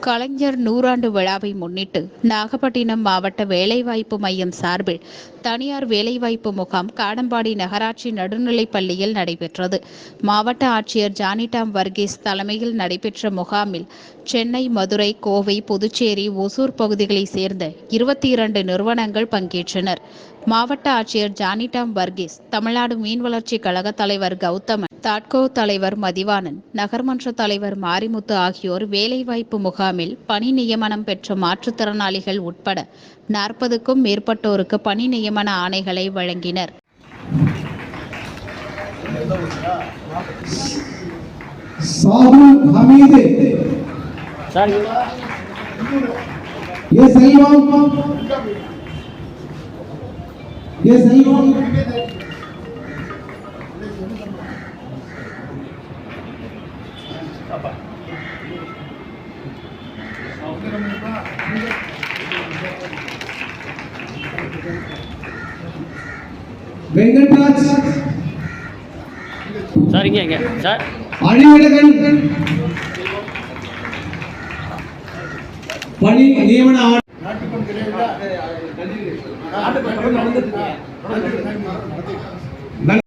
கலைஞர் நூறாண்டு விழாவை முன்னிட்டு நாகப்பட்டினம் மாவட்ட வேலைவாய்ப்பு மையம் சார்பில் தனியார் வேலைவாய்ப்பு முகாம் காடம்பாடி நகராட்சி நடுநிலைப் பள்ளியில் நடைபெற்றது. மாவட்ட ஆட்சியர் ஜானிடாம் வர்கீஸ் தலைமையில் நடைபெற்ற முகாமில் சென்னை மதுரை கோவை புதுச்சேரி ஒசூர் பகுதிகளைச் சேர்ந்த இருபத்தி இரண்டு நிறுவனங்கள் பங்கேற்றனர். மாவட்ட ஆட்சியர் ஜானிடாம் வர்கீஸ் தமிழ்நாடு மீன் வளர்ச்சி கழக தலைவர் கௌதமன் தாட்கோ தலைவர் மதிவாணன் நகர்மன்ற தலைவர் மாரிமுத்து ஆகியோர் வேலைவாய்ப்பு முகாம் முகாமில் பணி நியமனம் பெற்ற மாற்றுத்திறனாளிகள் உட்பட நாற்பதுக்கும் மேற்பட்டோருக்கு பணி நியமன ஆணைகளை வழங்கினர். Apa? வெங்கட்ராஜ் சார் இங்கே இங்கே சார் அழிவழகன் பணி நியமன ஆணை நன்றி.